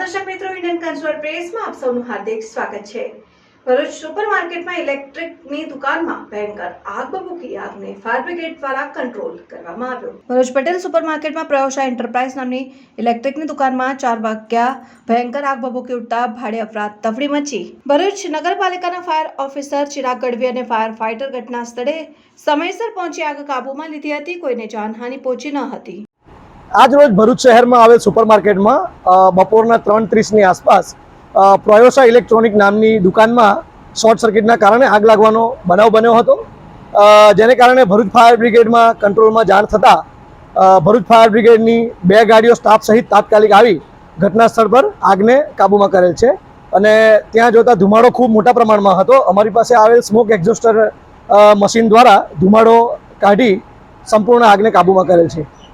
દર્શક મિત્રો Indian consumer પ્રેસમાં આપ સૌનું હાર્દિક સ્વાગત છે. ભરૂચ સુપરમાર્કેટમાં ઇલેક્ટ્રિકની દુકાનમાં ભયંકર આગ બબૂકી આગને ફાયર બ્રિગેડ દ્વારા કંટ્રોલ કરવામાં આવ્યો. ભરૂચ પટેલ સુપરમાર્કેટમાં પ્રયોશા એન્ટરપ્રાઇઝ નામની ઇલેક્ટ્રિકની દુકાનમાં ચાર વાગ્યા ભયંકર આગ બબૂકી ઉઠતા ભાડે અફરાત તફડી મચી. ભરૂચ નગરપાલિકાના ફાયર ઓફિસર ચિરાગ ગઢવી અને ફાયર ફાઇટર ઘટના સ્થળે સમયસર પહોંચી આગ કાબૂમાં લીધી હતી. કોઈને જાનહાનિ પહોંચી ન હતી. આજ રોજ ભરૂચ શહેરમાં આવેલ સુપરમાર્કેટમાં બપોરના ત્રણ ત્રીસની આસપાસ પ્રોયોસા ઇલેક્ટ્રોનિક નામની દુકાનમાં શોર્ટ સર્કિટના કારણે આગ લાગવાનો બનાવ બન્યો હતો. જેને કારણે ભરૂચ ફાયર બ્રિગેડમાં કંટ્રોલમાં જાણ થતાં ભરૂચ ફાયર બ્રિગેડની બે ગાડીઓ સ્ટાફ સહિત તાત્કાલિક આવી ઘટના સ્થળ પર આગને કાબૂમાં કરેલ છે. અને ત્યાં જોતા ધુમાડો ખૂબ મોટા પ્રમાણમાં હતો. અમારી પાસે આવેલ સ્મોક એક્ઝોસ્ટર મશીન દ્વારા ધુમાડો કાઢી સંપૂર્ણ આગને કાબૂમાં કરેલ છે.